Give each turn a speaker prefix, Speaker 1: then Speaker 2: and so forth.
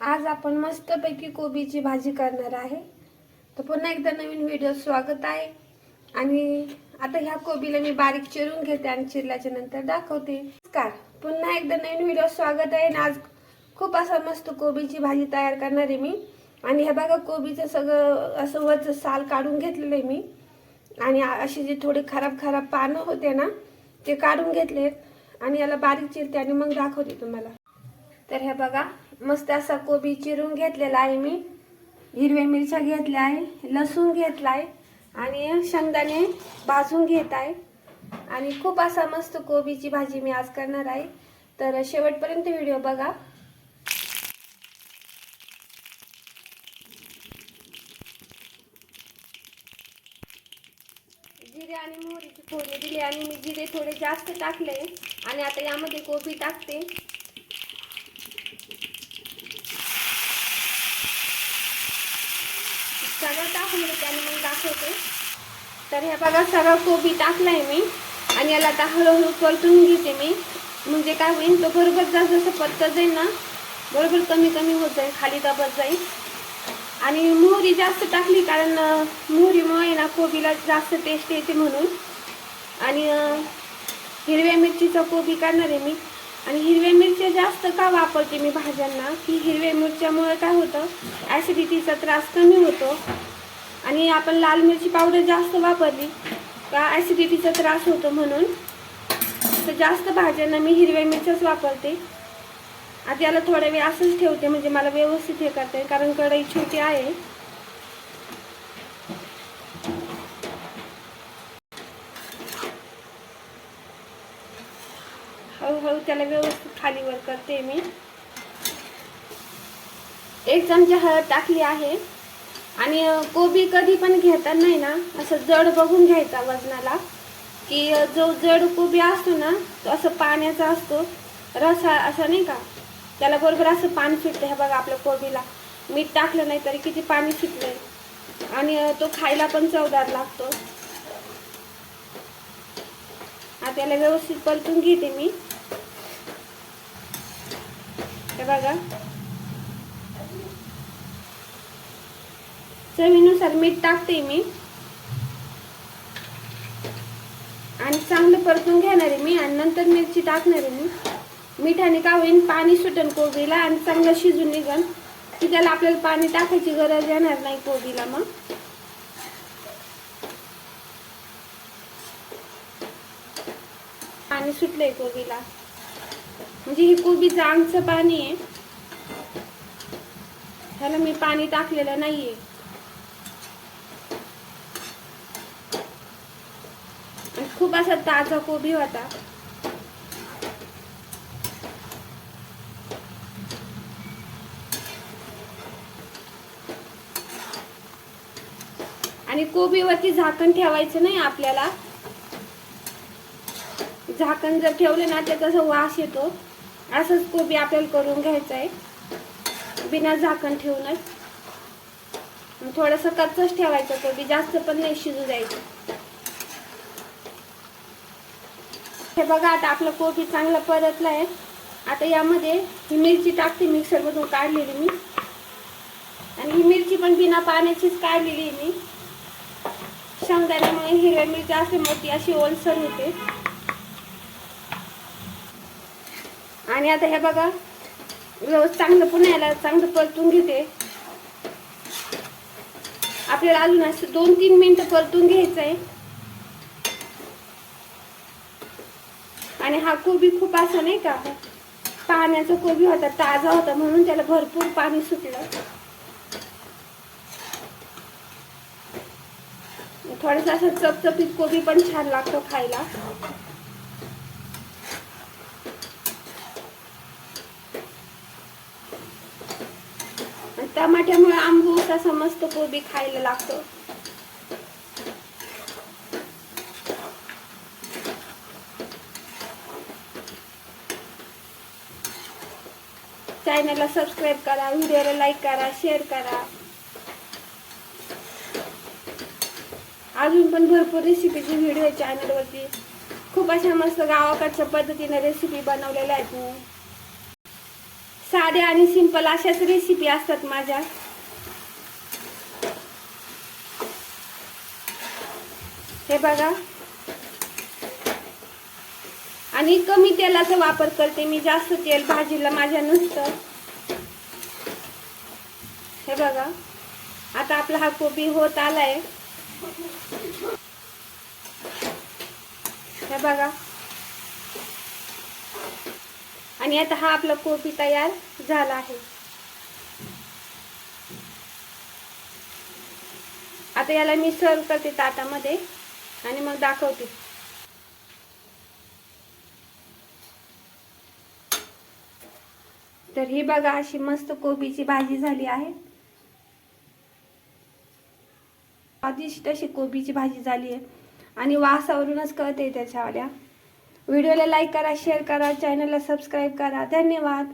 Speaker 1: आज आपण मस्तपैकी कोबीची भाजी करणार आहे. तर पुन्हा एकदा नवीन व्हिडिओ स्वागत आहे. आणि आता ह्या कोबीला मी बारीक चिरून घेते आणि चिरल्याच्या नंतर दाखवते. नमस्कार. पुन्हा एकदा नवीन व्हिडिओ स्वागत आहे आणि आज खूप असा मस्त कोबीची भाजी तयार करणार आहे मी. आणि हे बघा कोबीचं सगळं असं वरचं साल काढून घेतलेलं आहे मी. आणि अशी जे थोडी खराब खराब पानं होते ना ते काढून घेतलेत. आणि याला बारीक चिरते आणि मग दाखवते तुम्हाला. तर हे बघा मस्त असा कोबी चिरून घेतलेला आहे मी. हिरव्या मिरच्या घेतल्या आहे लसूण घेतला आहे आणि शेंगदाणे भाजून घेत आहे. आणि खूप असा मस्त कोबीची भाजी मी आज करणार आहे. तर शेवटपर्यंत व्हिडिओ बघा. जिरे आणि मोहरीची फोडणी दिली आणि मी जिरे थोडे जास्त टाकले आणि आता यामध्ये कोबी टाकते. सगळं टाकून घेते आणि मग दाखवते. तर हे बघा सगळं कोबी टाकलाय मी. आणि याला आता हळूहळू परतून घेते मी. म्हणजे काय होईल तो बरोबर जास्त जसं परतत जाईल ना बरोबर कमी कमी होत जाईल खाली दबत जाईल. आणि मोहरी जास्त टाकली कारण मोहरीमुळे ना कोबीला जास्त टेस्ट येते म्हणून. आणि हिरव्या मिरचीचा कोबी करणार आहे मी. आणि हिरव्या मिरच्या जास्त का वापरते मी भाज्यांना? की हिरव्या मिरच्यामुळे काय होतं? ॲसिडिटीचा त्रास कमी होतो. आणि आपण लाल मिरची पावडर जास्त वापरली का ॲसिडिटीचा त्रास होतो म्हणून. तर जास्त भाज्यांना मी हिरव्या मिरच्याच वापरते. आता याला थोडा वेळ असंच ठेवते म्हणजे मला व्यवस्थित हे करता येईल कारण कढई छोटी आहे. हळूहळू त्याला व्यवस्थित खालीवर करते मी. एक चमचा हळद टाकली आहे. आणि कोबी कधी पण घेताना नाही ना असं जड बघून घ्यायचा वजनाला. की जो जड कोबी असतो ना तो असं पाण्याचा असतो. रसा असा नाही का त्याला बरोबर असं पाणी सुटतं हे बघा आपल्या कोबीला. मीठ टाकलं नाही तरी किती पाणी सुटलंय आणि तो खायला पण चवदार लागतो. आता याला व्यवस्थित परतून घेते मी. बघा. चवीनुसार मीठ टाकते मी. आणि चांगलं परतून घेणार आहे मी आणि नंतर मिरची टाकणार आहे मी. मिठाने का होईन पाणी सुटेल कोबीला आणि चांगलं शिजून निघन. की त्याला आपल्याला पाणी टाकायची गरज येणार नाही कोबीला मग. पाणी सुटलंय कोबीला. म्हणजे ही कोबी जांगचं पाणी आहे. ह्याला मी पाणी टाकलेलं नाहीये. खूप असा ताजा कोबी होता. आणि कोबीवरती झाकण ठेवायचं नाही आपल्याला. झाकण जर ठेवलं ना त्याचा असा वास येतो असंच कोबी आपल्याला करून घ्यायचं आहे. बिना झाकण ठेवूनच. थोडस कच्चच ठेवायचं कोबी जास्त पण नाही शिजू द्यायचं. हे बघा आता आपलं कोबी चांगलं परतलं आहे. आता यामध्ये ही मिरची टाकते मिक्सरमधून काढलेली मी. आणि ही मिरची पण बिना पाण्याचीच काढलेली मी. शेंगदाण्यामुळे हिरव्या मिरची अशी मोठी अशी ओलसर होते. आणि आता हे बघा व्यवस्थित चांगलं पुन्हा याला चांगलं परतून घेते. आपल्याला अजून असं दोन तीन मिनटं परतून घ्यायचं आहे. आणि हा कोबी खूप असा नाही का पाण्याचा कोबी होता ताजा होता म्हणून त्याला भरपूर पाणी सुटलं. थोडस असं चपचपीत कोबी पण छान लागतो खायला. टमाट्यामुळे आंबूस असा मस्त कोबी खायला लागतो. चॅनलला सबस्क्राईब करा व्हिडिओला लाईक करा शेअर करा. अजून पण भरपूर रेसिपीचे व्हिडिओ आहे चॅनलवरती खूप अशा मस्त गावाकडच्या पद्धतीने रेसिपी बनवलेल्या आहेत. मी साध्या आणि सिंपल अशाच रेसिपी असतात माझ्या. हे बघा. आणि कमी तेलाचा वापर करते मी. जास्त तेल भाजीला माझ्या नसतं. हे बघा. आता आपला हा कोबी होत आलाय. हे बघा. आणि आता हा आपला कोबी तयार झाला आहे. आता याला मी सर्व करते ताटामध्ये आणि मग दाखवते. तर ही बघा अशी मस्त कोबीची भाजी झाली आहे. स्वादिष्ट अशी कोबीची भाजी झाली आहे. आणि वासावरूनच कळते त्याच्यावाल्या. व्हिडिओला लाईक करा शेअर करा चॅनलला सबस्क्राईब करा. धन्यवाद.